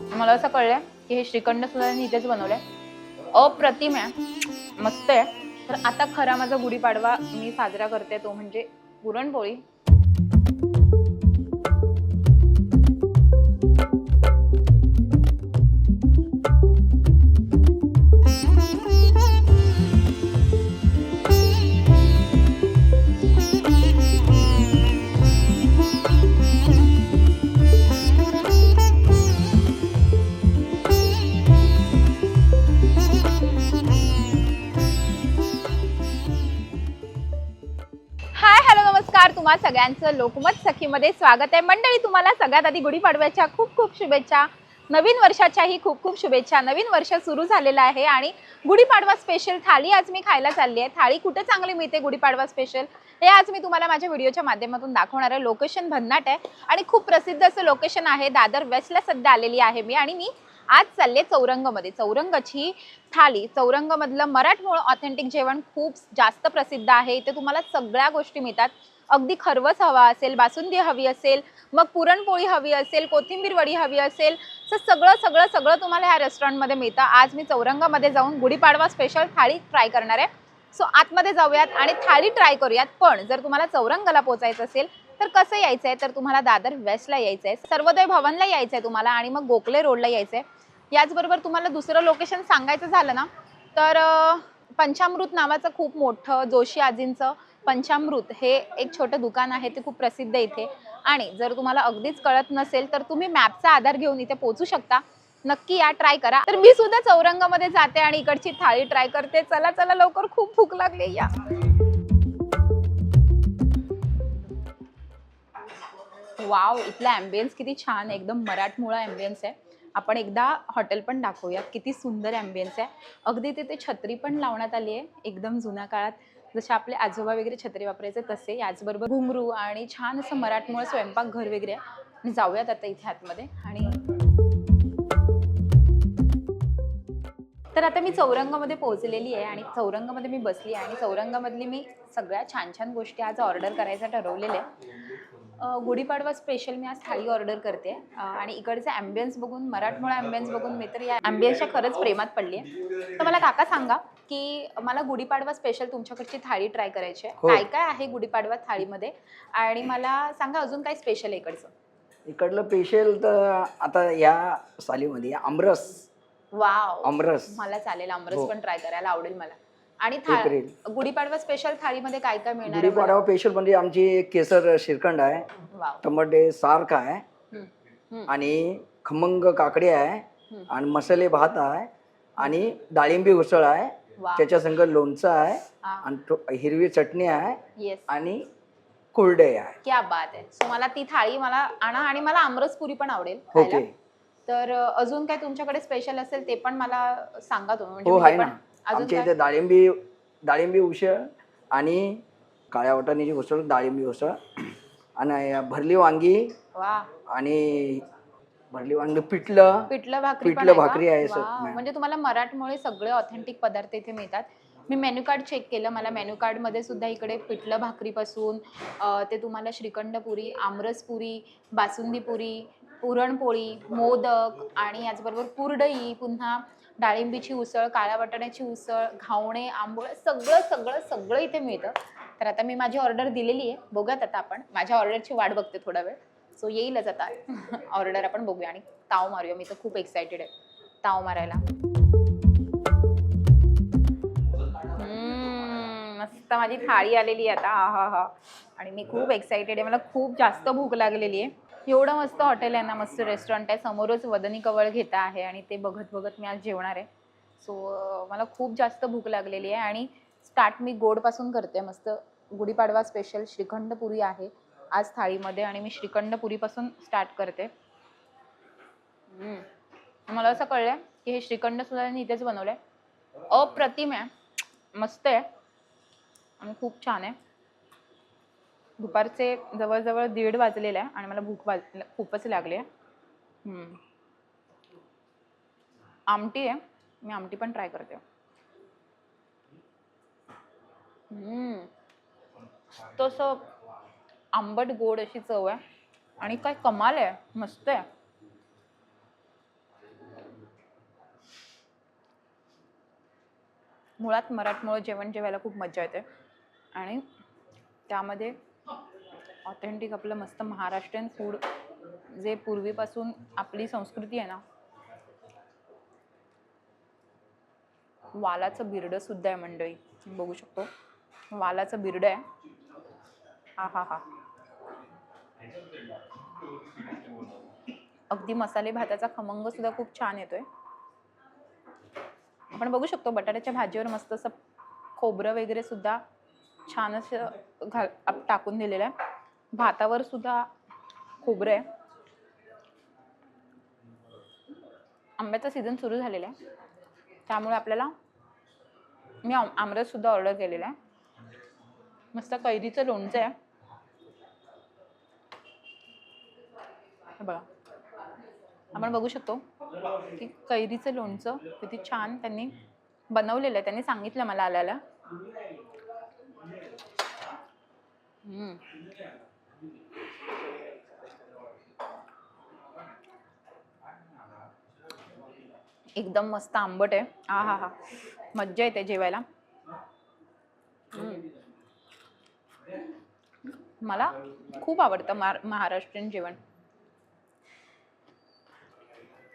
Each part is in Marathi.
मला असं कळलंय की हे श्रीखंड सुद्धा त्यांनी इथेच बनवलंय. अप्रतिम आहे मस्त आहे. तर आता खरा माझा गुढीपाडवा मी साजरा करते तो म्हणजे पुरणपोळी. नमस्कार तुम्हा सगळ्यांचं लोकमत सखीमध्ये स्वागत आहे. मंडळी तुम्हाला सगळ्यात आधी गुढीपाडव्याच्या खूप खूप शुभेच्छा. नवीन वर्षाच्याही खूप खूप शुभेच्छा. नवीन वर्ष सुरू झालेलं आहे आणि गुढीपाडवा स्पेशल थाळी आज मी खायला चालली आहे. थाळी कुठे चांगली मिळते गुढीपाडवा स्पेशल हे आज मी तुम्हाला माझ्या व्हिडिओच्या माध्यमातून दाखवणार आहे. लोकेशन भन्नाट आहे आणि खूप प्रसिद्ध असं लोकेशन आहे. दादर वेस्टला सध्या आलेली आहे मी आणि मी आज चालले चौरंगमध्ये. चौरंगची थाळी चौरंगमधलं मराठमोळ ऑथेंटिक जेवण खूप जास्त प्रसिद्ध आहे. इथे तुम्हाला सगळ्या गोष्टी मिळतात. अगदी खरवस हवा असेल बासुंदी हवी असेल मग पुरणपोळी हवी असेल कोथिंबीर वडी हवी असेल तर सगळं सगळं सगळं तुम्हाला ह्या रेस्टॉरंटमध्ये मिळतं. आज मी चौरंगामध्ये जाऊन गुढीपाडवा स्पेशल थाळी ट्राय करणार आहे. सो आतमध्ये जाऊयात आणि थाळी ट्राय करूयात. पण जर तुम्हाला चौरंगाला पोचायचं असेल तर कसं यायचं आहे तर तुम्हाला दादर वेस्टला यायचं आहे सर्वोदय भवनला यायचं आहे तुम्हाला आणि मग गोखले रोडला यायचं आहे याचबरोबर तुम्हाला दुसरं लोकेशन सांगायचं झालं ना तर पंचामृत नावाचं खूप मोठं जोशी आजींचं पंचामृत हे एक छोटं दुकान आहे ते खूप प्रसिद्ध आहे इथे. आणि जर तुम्हाला अगदीच कळत नसेल तर तुम्ही मॅपचा आधार घेऊन इथे पोहोचू शकता. नक्की या ट्राय करा. तर मी सुद्धा चौरंगामध्ये जाते आणि इकडची थाळी ट्राय करते. चला चला लवकर खूप भूक लागली. या. वाव इथला ॲम्बियन्स किती छान आहे. एकदम मराठमोळा ॲम्बियन्स आहे. आपण एकदा हॉटेल पण दाखवूयात. किती सुंदर ॲम्बियन्स आहे. अगदी तिथे छत्री पण लावण्यात आली आहे. एकदम जुन्या काळात. जसे आपले आजोबा वगैरे छत्री वापरायचे तसे याचबरोबर घुंगरू आणि छान असं मराठमोळं स्वयंपाकघर वगैरे. आहे आणि जाऊयात आता इथे आतमध्ये. आणि तर आता मी चौरंगामध्ये पोहोचलेली आहे आणि चौरंगामध्ये मी बसली आहे आणि चौरंगामधली मी सगळ्या छान छान गोष्टी आज ऑर्डर करायचं ठरवलेलं आहे. गुढीपाडवा स्पेशल मी आज थाळी ऑर्डर करते. आणि इकडचं ॲम्बियन्स बघून मराठमोळा ॲम्बियन्स बघून मी तर या ॲम्बियन्सच्या खरंच प्रेमात पडली आहे. तर मला काका सांगा की मला गुढीपाडवा स्पेशल तुमच्याकडची थाळी ट्राय करायची आहे. हो. काय काय आहे गुढीपाडवा थाळीमध्ये? आणि मला सांगा अजून काय स्पेशल आहे इकडचं? इकडलं स्पेशल तर आता या सालीमध्ये आमरस. वाव आमरस. मला चालेल आमरस हो. पण ट्राय करायला आवडेल मला. आणि एक था- रेल. गुढीपाडवा स्पेशल थाळीमध्ये काय काय मिळणार आहे मला? गुढीपाडवा स्पेशल म्हणजे आमची केसर श्रीखंड आहे. वाव टमाटे सार्क आहे. हम्म, हम्म, आणि खमंग काकडी आहे. हम्म. आणि मसाले भात आहे. आणि डाळिंबी उसळ आहे. त्याच्या संग लोणचं आहे हा. आणि हिरवी चटणी आहे येस आणि कुरडे आहे. क्या बात आहे. सो मला ती थाळी मला आणा आणि मला आमरस पुरी पण आवडेल खायला. ओके. तर अ, अजून काय तुमच्याकडे स्पेशल असेल ते पण मला सांगा तुम्ही. म्हणजे हो मी आहे ते ना. पण अजून आमच्या काय? इथे डाळिंबी डाळिंबी उसळ आणि काळ्या वाटाण्याची उसळ डाळिंबी उसळ आणि भरली वांगी वा. आणि भरली वांगी पिठलं. पिठलं भाकरी पण पिठलं आहे का? भाकरी आहे सर. मॅम. म्हणजे तुम्हाला मराठमोळे सगळे ऑथेंटिक पदार्थ इथे मिळतात. मी मेन्यू कार्ड चेक केलं. मला मेन्यू कार्डमध्ये सुद्धा इकडे पिठलं भाकरीपासून अ, ते तुम्हाला श्रीखंडपुरी आमरसपुरी बासुंदीपुरी पुरणपोळी मोदक आणि याचबरोबर कुरडई पुन्हा डाळिंबीची उसळ काळ्या वाटाण्याची उसळ घावणे आंबोळ सगळं सगळं सगळं इथे मिळतं. तर आता मी माझी ऑर्डर दिलेली आहे. बघूयात आता आपण. माझ्या ऑर्डरची वाट बघते थोडा वेळ. सो येईलच आता. ऑर्डर आपण बघूया. आणि ताव मारूया. मी तर खूप एक्सायटेड आहे. ताव मारायला. मस्त माझी थाळी आलेली आहे आता. हा हा हा. आणि मी खूप एक्सायटेड आहे. मला खूप जास्त भूक लागलेली आहे. एवढं मस्त हॉटेल आहे ना मस्त रेस्टॉरंट आहे. समोरच वदनी कवळ घेता आहे आणि ते बघत बघत मी आज जेवणार आहे. सो मला खूप जास्त भूक लागलेली आहे. आणि स्टार्ट मी गोडपासून करते. मस्त गुढीपाडवा स्पेशल श्रीखंडपुरी आहे. आज थाळीमध्ये आणि मी श्रीखंडपुरीपासून स्टार्ट करते. हम्म. मला असं कळलंय की हे श्रीखंड सुद्धा त्यांनी इथेच बनवलंय. अप्रतिम आहे. मस्त आहे. आणि खूप छान आहे. दुपारचे जवळजवळ दीड वाजलेले आहे आणि मला भूक वाज खूपच लागली आहे. हम्म. आमटी आहे. मी आमटी पण ट्राय करते. हम्म. तो असं आंबट गोड अशी चव आहे. आणि काय कमाल आहे. मस्त आहे. मुळात मराठमोळ जेवण जेवायला खूप मजा येते. आणि त्यामध्ये ऑथेंटिक आपलं मस्त महाराष्ट्रीयन फूड जे पूर्वीपासून आपली संस्कृती आहे ना वालाचं बिरडं सुद्धा आहे मंडळी. बघू शकतो. वालाचं बिरडं आहे. हा हा हा अगदी मसाले भाताचा खमंग सुद्धा खूप छान येतोय. आपण बघू शकतो बटाट्याच्या भाजीवर मस्त असं खोबरं वगैरे सुद्धा छान असं घाल टाकून दिलेलं आहे. भातावर सुद्धा खोबरं आहे. आंब्याचा सीझन सुरू झालेला आहे. त्यामुळे आपल्याला मी आमरससुद्धा आमरस सुद्धा ऑर्डर केलेला आहे. मस्त कैरीचं लोणचं आहे. हे बघा. आपण बघू शकतो की कैरीचं लोणचं किती छान त्यांनी बनवलेलं आहे. त्यांनी सांगितलं मला आल्याला. एकदम मस्त आंबट आहे. हा हा हा. मज्जा येते जेवायला. मला खूप आवडतं मार महाराष्ट्रीयन जेवण.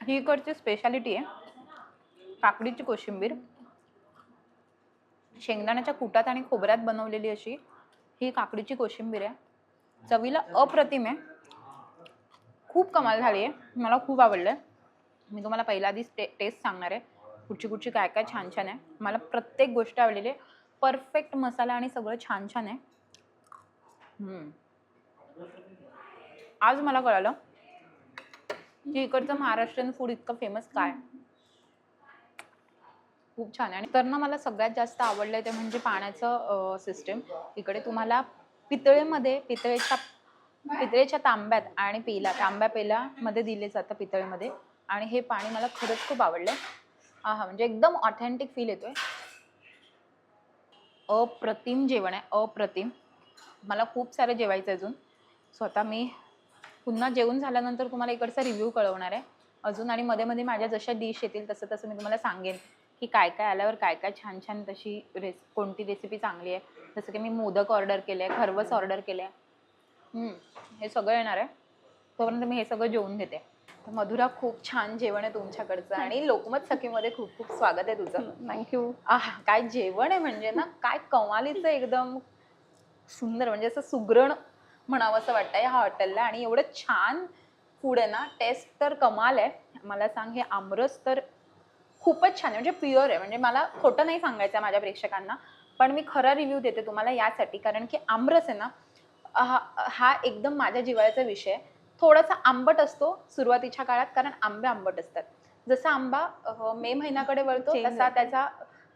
ही इकडची स्पेशालिटी आहे. काकडीची कोशिंबीर. शेंगदाण्याच्या कुटात आणि खोबऱ्यात बनवलेली अशी ही काकडीची कोशिंबीर आहे. चवीला अप्रतिम आहे. खूप कमाल झाली आहे. मला खूप आवडलं आहे मी तुम्हाला पहिल्या आधीच टे टेस्ट सांगणार आहे. कुठची कुठची काय काय छान छान आहे. मला प्रत्येक गोष्ट आवडलेली आहे. परफेक्ट मसाला आणि सगळं छान छान आहे. आज मला कळालं की इकडचं महाराष्ट्रीयन फूड इतकं फेमस काय? खूप छान आहे. आणि तर ना मला सगळ्यात जास्त आवडलं ते म्हणजे पाण्याचं सिस्टम इकडे तुम्हाला पितळेमध्ये पितळेच्या पितळेच्या तांब्यात आणि पेला तांब्या पेल्यामध्ये दिले जातं पितळेमध्ये. आणि हे पाणी मला खरंच खूप आवडलं हा हा म्हणजे एकदम ऑथेंटिक फील येतोय. अप्रतिम जेवण आहे अप्रतिम. मला खूप सारं जेवायचं आहे अजून. स्वतः मी पुन्हा जेवून झाल्यानंतर तुम्हाला इकडचा रिव्ह्यू कळवणार आहे. अजून आणि मध्ये मध्ये माझ्या जशा डिश येतील तसं तसं मी तुम्हाला सांगेन की काय काय आल्यावर काय काय छान छान तशी रेस कोणती रेसिपी चांगली आहे. जसं की मी मोदक ऑर्डर केले आहे खरवस ऑर्डर केले आहे. हे सगळं येणार आहे. तोपर्यंत मी हे सगळं जेवून घेते. तर मधुरा खूप छान जेवण आहे तुमच्याकडचं आणि लोकमत सखीमध्ये खूप खूप स्वागत आहे तुझं. थँक्यू काय जेवण आहे म्हणजे ना काय कमालीचं एकदम सुंदर म्हणजे असं सुगरण म्हणावं असं वाटतंय ह्या हॉटेलला आणि एवढं छान फूड आहे ना टेस्ट तर कमाल आहे. मला सांग हे आमरस तर खूपच छान आहे. म्हणजे प्युअर आहे. म्हणजे मला खोटं नाही सांगायचं आहे माझ्या प्रेक्षकांना. पण मी खरा रिव्ह्यू देते तुम्हाला यासाठी. कारण की आमरस आहे ना हा हा एकदम माझ्या जिव्हाळ्याचा विषय आहे. थोडासा आंबट असतो सुरुवातीच्या काळात कारण आंबे आंबट असतात. जसा आंबा मे महिन्याकडे वळतो तसा. त्याचा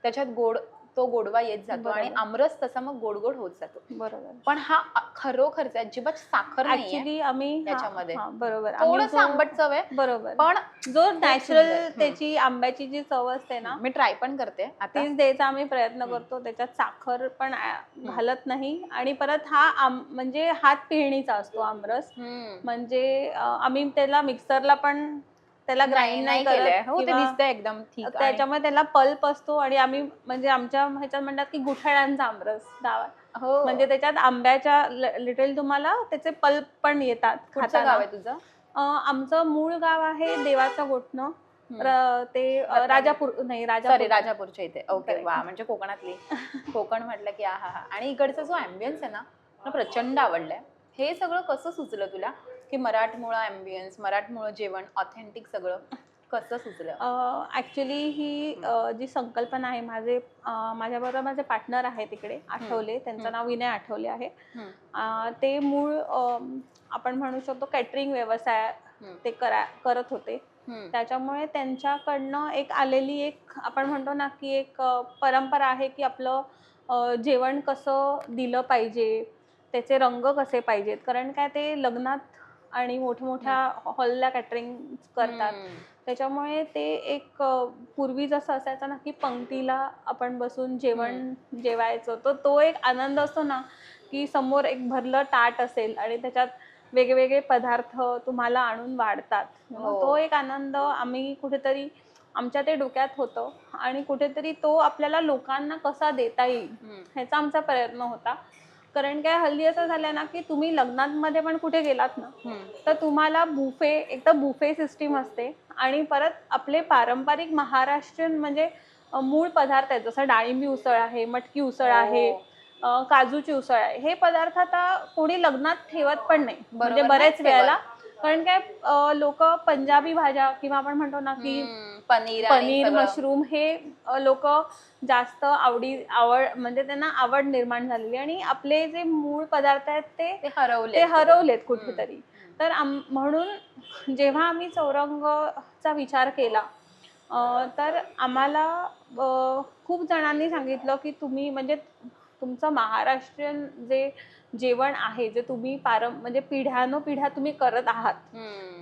त्याच्यात गोड तो गोडवा येत जातो आणि. आमरस तसा मग गोड गोड होत जातो बरोबर पण हा खरोखरचा अजिबात साखर नाही ऍक्च्युली आम्ही त्याच्यामध्ये. बरोबर थोडस आंबट चव आहे बरोबर पण जो. नॅचरल. त्याची आंब्याची जी चव असते ना मी ट्राय पण करते तीच द्यायचा आम्ही प्रयत्न. करतो त्याच्यात साखर पण घालत नाही आणि परत हा म्हणजे हात पिळणीचा असतो आमरस. म्हणजे आम्ही त्याला मिक्सरला पण त्याला ग्राइंड नाही केलंय करत हो ते दिसतंय एकदम ठीक त्याच्यामुळे त्याला पल्प असतो आणि आम्ही म्हणजे आमच्या ह्याच्यात म्हणतात की गुठाळ्यांचा आमरस गावात हो. म्हणजे त्याच्यात आंब्याच्या लिटल तुम्हाला त्याचे पल्प पण येतात खाताना. गाव आहे तुझं? आमचं मूळ गाव आहे देवाचं गोठणं. ते. राजापूर नाही सॉरी राजापूर राजापूरच्या इथे. ओके. वा म्हणजे कोकणातली. कोकण म्हटलं की हा हा आणि इकडचा जो अँबियन्स आहे ना प्रचंड आवडलाय. हे सगळं कसं सुचलं तुला? की मराठमोळं अँबियन्स मराठमोळं जेवण ऑथेंटिक सगळं कसं सुचलं ऍक्च्युली ही जी संकल्पना आहे माझे माझ्याबरोबर माझे पार्टनर आहे तिकडे आठवले त्यांचं. नाव विनय आठवले आहे ते मूळ आपण म्हणू शकतो कॅटरिंग व्यवसाय. ते करा करत होते. त्याच्यामुळे त्यांच्याकडनं एक आलेली एक आपण म्हणतो ना की एक परंपरा आहे की आपलं जेवण कसं दिलं पाहिजे त्याचे रंग कसे पाहिजेत कारण काय ते लग्नात आणि मोठमोठ्या हॉलला कॅटरिंग करतात. त्याच्यामुळे ते एक पूर्वी जसं असायचं ना की पंक्तीला आपण बसून जेवण जेवायचं. तर तो एक आनंद असतो ना की समोर एक भरलं ताट असेल आणि त्याच्यात वेगवेगळे पदार्थ तुम्हाला आणून वाढतात. हो. तो एक आनंद आम्ही कुठेतरी आमच्या ते डोक्यात होतं. आणि कुठेतरी तो आपल्याला लोकांना कसा देता येईल. ह्याचा आमचा प्रयत्न होता. कारण काय हल्ली असं झालं ना की तुम्ही लग्नांमध्ये पण कुठे गेलात ना. तर तुम्हाला बुफे एक तर बुफे सिस्टीम असते आणि परत आपले पारंपरिक महाराष्ट्रीयन म्हणजे मूळ पदार्थ आहेत जसं डाळिंबी उसळ आहे मटकी उसळ आहे हो. अ, काजूची उसळ आहे हे पदार्थ आता कोणी लग्नात ठेवत पण नाही म्हणजे बरेच वेळेला कारण काय लोक पंजाबी भाज्या किंवा आपण म्हणतो ना की. पनीर आणि पनीर सगळं. मशरूम हे लोक जास्त आवडी आवड म्हणजे त्यांना आवड निर्माण झालेली आणि आपले जे मूळ पदार्थ आहेत ते ते हरवले ते हरवलेत कुठेतरी. तर आम- म्हणून जेव्हा आम्ही चौरंगचा विचार केला अं, तर आम्हाला अं, खूप जणांनी सांगितलं की तुम्ही म्हणजे तुमचं महाराष्ट्रीयन जे जेवण आहे जे तुम्ही पारं म्हणजे पिढ्यानपिढ्या तुम्ही करत आहात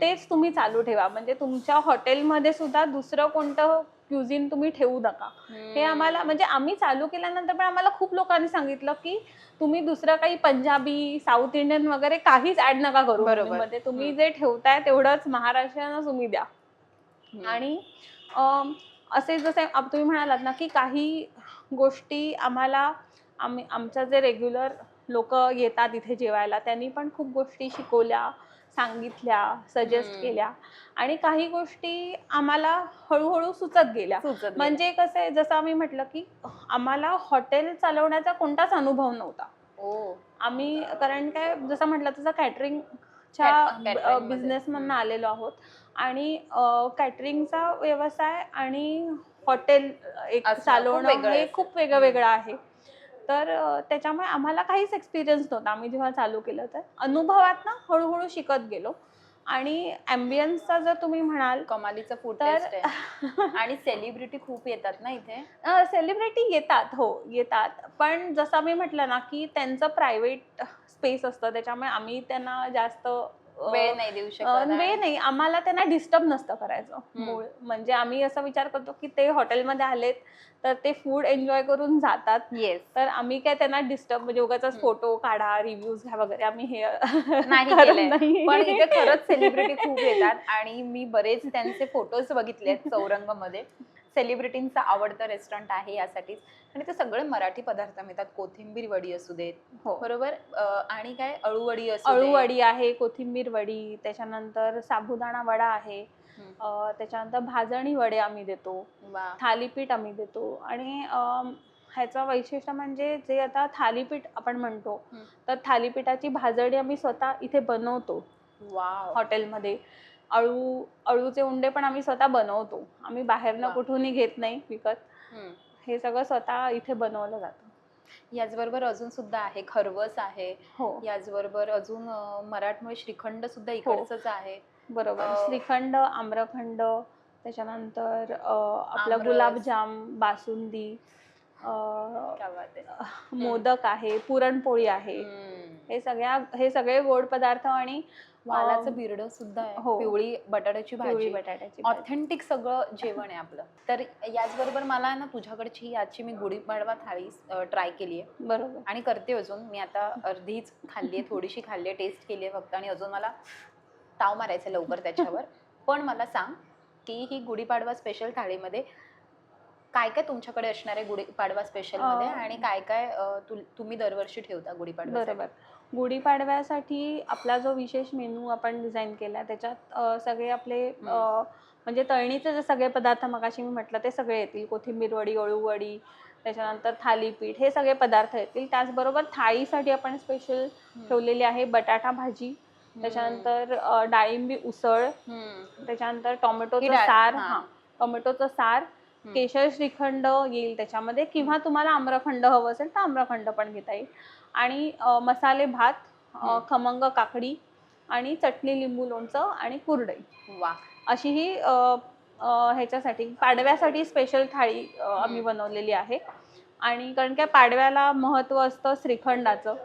तेच तुम्ही चालू ठेवा. म्हणजे तुमच्या हॉटेलमध्ये सुद्धा दुसरं कोणतं क्युझिन तुम्ही ठेवू नका. हे आम्हाला म्हणजे आम्ही चालू केल्यानंतर पण आम्हाला खूप लोकांनी सांगितलं की तुम्ही दुसरं काही पंजाबी साऊथ इंडियन वगैरे काहीच ऍड नका करू. बरोबर. म्हणजे तुम्ही. जे ठेवताय तेवढंच महाराष्ट्रीयन तुम्ही द्या. आणि असे जसे तुम्ही म्हणालात ना की काही गोष्टी आम्हाला आम्ही आमच्या जे रेग्युलर लोक येतात इथे जेवायला त्यांनी पण खूप गोष्टी शिकवल्या सांगितल्या सजेस्ट. केल्या आणि काही गोष्टी आम्हाला हळूहळू सुचत गेल्या म्हणजे कसं आहे जसं आम्ही म्हटलं की आम्हाला हॉटेल चालवण्याचा कोणताच अनुभव नव्हता ओ आम्ही कारण काय जसं म्हटलं तसं catering मध्ये. बिझनेस मधनं. आलेलो आहोत आणि कॅटरिंगचा व्यवसाय आणि हॉटेल एक चालवणं हे. खूप वेगळं वेगळं आहे तर त्याच्यामुळे आम्हाला काहीच एक्सपिरियन्स नव्हता. आम्ही जेव्हा चालू केलं तर अनुभवात ना हळूहळू शिकत गेलो. आणि ॲम्बियन्सचा जर तुम्ही म्हणाल कमालीचं फूड आणि सेलिब्रिटी खूप येतात ना इथे? सेलिब्रिटी येतात हो येतात. पण जसं मी म्हटलं ना की त्यांचं प्रायव्हेट स्पेस असतं. त्याच्यामुळे आम्ही त्यांना जास्त वेळ नाही देऊ अ, शकत वेळ नाही आम्हाला त्यांना डिस्टर्ब नसतं करायचं. मूळ म्हणजे आम्ही असा विचार करतो की ते हॉटेलमध्ये आलेत तर ते फूड एन्जॉय करून जातात येस तर आम्ही काय त्यांना डिस्टर्ब म्हणजे उगाच. फोटो काढा रिव्ह्यूज घ्या वगैरे आम्ही हे. नाही. पण इथे खरंच सेलिब्रिटी खूप येतात आणि मी बरेच त्यांचे फोटोज बघितले आहेत चौरंगमध्ये सेलिब्रिटींचं आवडतं रेस्टॉरंट आहे यासाठीच आणि ते सगळे मराठी पदार्थ मिळतात. कोथिंबीर वडी असू देत हो. बरोबर? आणि काय? अळूवडी असू. अळूवडी आहे कोथिंबीर वडी त्याच्यानंतर साबुदाणा वडा आहे. त्याच्यानंतर भाजणी वडे आम्ही देतो. थालीपीठ आम्ही देतो. आणि ह्याचं वैशिष्ट्य म्हणजे जे आता थालीपीठ आपण म्हणतो. तर थालीपीठाची भाजणी आम्ही स्वतः इथे बनवतो. हॉटेलमध्ये. अळू अळूचे उंडे पण आम्ही स्वतः बनवतो आम्ही बाहेरनं. कुठूनही घेत नाही विकत. हे सगळं स्वतः इथे बनवलं जातं याचबरोबर अजून सुद्धा आहे खरवस आहे हो याचबरोबर अजून मराठमोळी श्रीखंड सुद्धा इकडचंच आहे बरोबर श्रीखंड आम्रखंड त्याच्यानंतर आपलं. गुलाबजाम बासुंदी. मोदक आहे पुरणपोळी आहे. हे सगळ्या हे सगळे गोड पदार्थ आणि वालाचं बिरड सुद्धा आहे. हो. पिवळी बटाट्याची भाजी. बटाट्याची. ऑथेंटिक सगळं जेवण आहे आपलं. तर याचबरोबर मला ना तुझ्याकडची आजची मी गुढीपाडवा थाळी ट्राय केली आहे. बरोबर. आणि करते अजून. मी आता अर्धीच खाल्ली आहे थोडीशी खाल्ली आहे टेस्ट केली आहे फक्त. आणि अजून मला ताव मारायचं लवकर त्याच्यावर. पण मला सांग की ही गुढीपाडवा स्पेशल थाळीमध्ये काय काय तुमच्याकडे असणार आहे गुढीपाडवा स्पेशलमध्ये? अं, आणि काय काय तुम्ही दरवर्षी ठेवता गुढीपाडवा बरोबर. गुढीपाडव्यासाठी आपला जो विशेष मेनू आपण डिझाईन केला त्याच्यात सगळे आपले म्हणजे तळणीचे जे सगळे पदार्थ मगाशी मी म्हटलं ते सगळे येतील. कोथिंबीर वडी अळू वडी त्याच्यानंतर थालीपीठ हे सगळे पदार्थ येतील. त्याचबरोबर थाळीसाठी आपण स्पेशल ठेवलेली आहे बटाटा भाजी त्याच्यानंतर डाळिंबी उसळ त्याच्यानंतर टोमॅटोचं सार हा. टोमॅटोचं सार. केशर श्रीखंड येईल त्याच्यामध्ये किंवा तुम्हाला आम्रखंड हवं असेल तर आम्रखंड पण घेता येईल. आणि मसाले भात. खमंग काकडी आणि चटणी लिंबू लोणचं आणि कुरडई वा अशी ही ह्याच्यासाठी पाडव्यासाठी स्पेशल थाळी आम्ही. बनवलेली आहे आणि कारण काय पाडव्याला महत्त्व असतं श्रीखंडाचं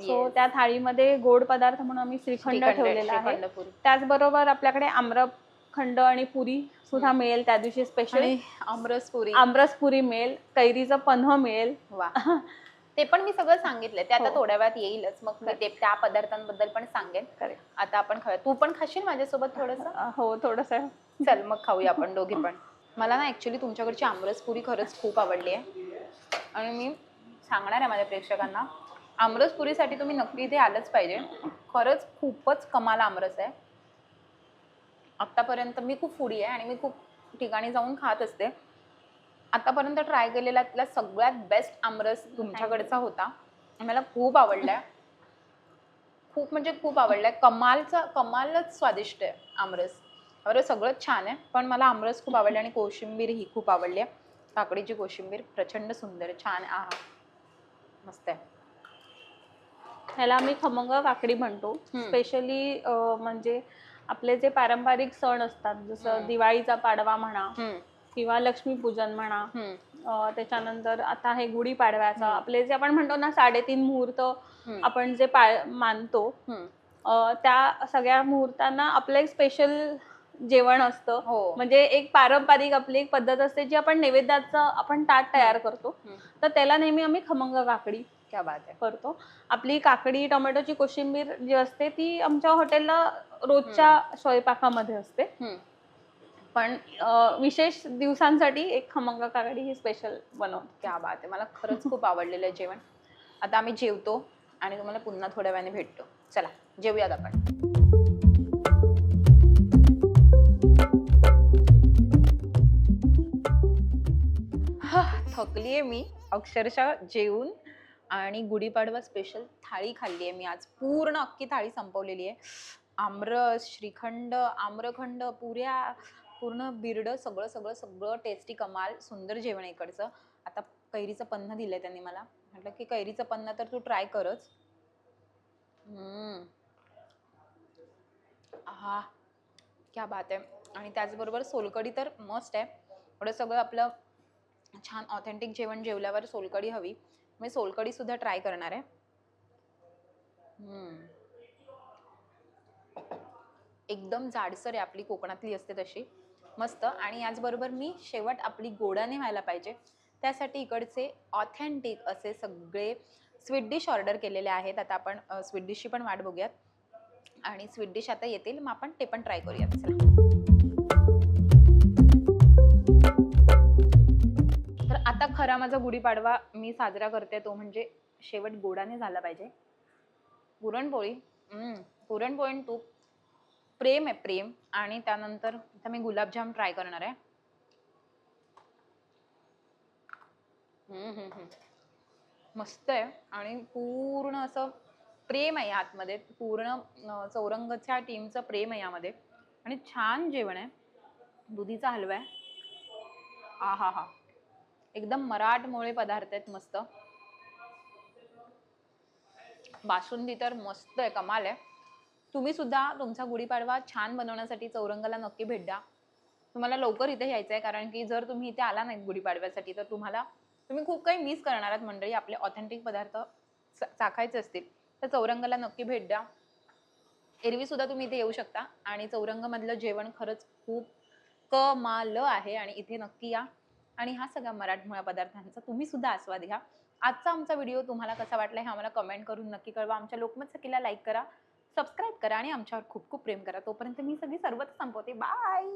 सो. त्या थाळीमध्ये गोड पदार्थ म्हणून आम्ही श्रीखंड ठेवलेला आहे. त्याचबरोबर आपल्याकडे आम्रखंड आणि पुरी सुद्धा. मिळेल त्या दिवशी स्पेशल आणि आमरसपुरी आमरस पुरी मिळेल कैरीचं पन्ह मिळेल वा ते पण मी सगळं सांगितलंय. ते आता हो. थोड्या वेळात येईलच. मग मी ते त्या पदार्थांबद्दल पण सांगेन. आता आपण खाऊया. तू पण खाशील माझ्यासोबत थोडस? हो थोडस. चल मग खाऊया आपण दोघी पण. मला ना ॲक्च्युली तुमच्याकडची आमरसपुरी खरंच खूप आवडली आहे आणि मी सांगणार आहे माझ्या प्रेक्षकांना आमरसपुरीसाठी तुम्ही नक्की इथे आलंच पाहिजे. खरंच खूपच कमाल आमरस आहे. आत्तापर्यंत मी खूप फुडी आहे आणि मी खूप ठिकाणी जाऊन खात असते. आतापर्यंत ट्राय केलेला सगळ्यात बेस्ट आमरस तुमच्याकडचा होता. मला खूप आवडलाय. खूप म्हणजे खूप आवडलाय. कमालचा कमालच स्वादिष्ट आहे आमरस. आमरस सगळंच छान आहे. पण मला आमरस खूप आवडले आणि कोशिंबीर ही खूप आवडली आहे. काकडीची कोशिंबीर प्रचंड सुंदर छान आहे. मस्त आहे. ह्याला आम्ही खमंग काकडी म्हणतो. स्पेशली म्हणजे आपले जे पारंपरिक सण असतात जसं. दिवाळीचा पाडवा म्हणा किंवा लक्ष्मीपूजन म्हणा अं, त्याच्यानंतर आता हे गुढीपाडव्याचा. आपले जे आपण म्हणतो ना साडेतीन मुहूर्त हम्म, आपण जे पाळ मानतो हम्म. अं, त्या सगळ्या मुहूर्तांना आपलं एक स्पेशल जेवण असतं. हो. म्हणजे एक पारंपरिक आपली एक पद्धत असते जी आपण नैवेद्याचं आपण ताट तयार करतो. हम्म. तर त्याला नेहमी आम्ही खमंग काकडी क्या बात आहे. करतो. आपली काकडी टोमॅटोची कोशिंबीर जी असते ती आमच्या हॉटेलला रोजच्या स्वयंपाकामध्ये असते. हम्म. पण विशेष दिवसांसाठी एक खमंग काकडी ही स्पेशल बनवतो. त्या बात आहे. मला खरंच खूप आवडलेलं आहे जेवण. आता आम्ही जेवतो आणि तुम्हाला पुन्हा थोड्या वेळाने भेटतो. चला जेवूयात आपण. थकली आहे मी. अक्षरशः जेवून आणि गुढीपाडवा स्पेशल थाळी खाल्ली आहे मी आज. पूर्ण अख्खी थाळी संपवलेली आहे आम्र श्रीखंड आम्रखंड पुऱ्या पूर्ण बिरडं सगळं सगळं सगळं टेस्टी कमाल सुंदर जेवण इकडचं. आता कैरीचं पन्ह दिलंय त्यांनी मला. म्हटलं की कैरीचं पन्न तर तू ट्राय करच. हा क्या बात आहे. आणि त्याचबरोबर सोलकढी तर मस्ट आहे. एवढं सगळं आपलं छान ऑथेंटिक जेवण जेवल्यावर सोलकढी हवी. मी सोलकढी सुद्धा ट्राय करणार आहे. एकदम जाडसर आहे आपली कोकणातली असते तशी. मस्त. आणि याचबरोबर मी शेवट आपली गोडाने व्हायला पाहिजे. त्यासाठी इकडचे ऑथेंटिक असे सगळे स्वीट डिश ऑर्डर केलेले आहेत. आता आपण स्वीट डिशची पण वाट बघूयात. आणि स्वीट डिश आता येतील. मग आपण ते पण ट्राय करूयात. तर आता खरा माझा गुढीपाडवा मी साजरा करते. तो म्हणजे शेवट गोडाने झाला पाहिजे. पुरणपोळी. पुरणपोळी आणि तूप. प्रेम आहे प्रेम. आणि त्यानंतर इथं मी गुलाबजाम ट्राय करणार आहे. मस्त आहे. आणि पूर्ण असं प्रेम आहे आतमध्ये. पूर्ण चौरंगच्या टीमचं प्रेम आहे यामध्ये. आणि छान जेवण आहे. दुधीचा हलवा आहे. आ हा हा. एकदम मराठमोळे पदार्थ आहेत मस्त. बासुंदी तर मस्त आहे. कमाल आहे. तुम्ही सुद्धा तुमचा गुढीपाडवा छान बनवण्यासाठी चौरंगाला नक्की भेट द्या. तुम्हाला लवकर इथे यायचं आहे कारण की जर तुम्ही इथे आला नाहीत गुढीपाडव्यासाठी तर तुम्हाला तुम्ही खूप काही मिस करणार आहात मंडळी. आपले ऑथेंटिक पदार्थ चाखायचे असतील तर चौरंगाला नक्की भेट द्या. एरवी सुद्धा तुम्ही इथे येऊ शकता आणि चौरंगमधलं जेवण खरंच खूप कमाल आहे आणि इथे नक्की या. आणि हा सगळा मराठमोळ्या पदार्थांचा तुम्ही सुद्धा आस्वाद घ्या. आजचा आमचा व्हिडिओ तुम्हाला कसा वाटला हे आम्हाला कमेंट करून नक्की कळवा. आमच्या लोकमत सखीला लाईक करा. सबस्क्राईब करा आणि आमच्यावर खूप खूप प्रेम करा. तोपर्यंत मी सगळी सर्वच संपवते. बाय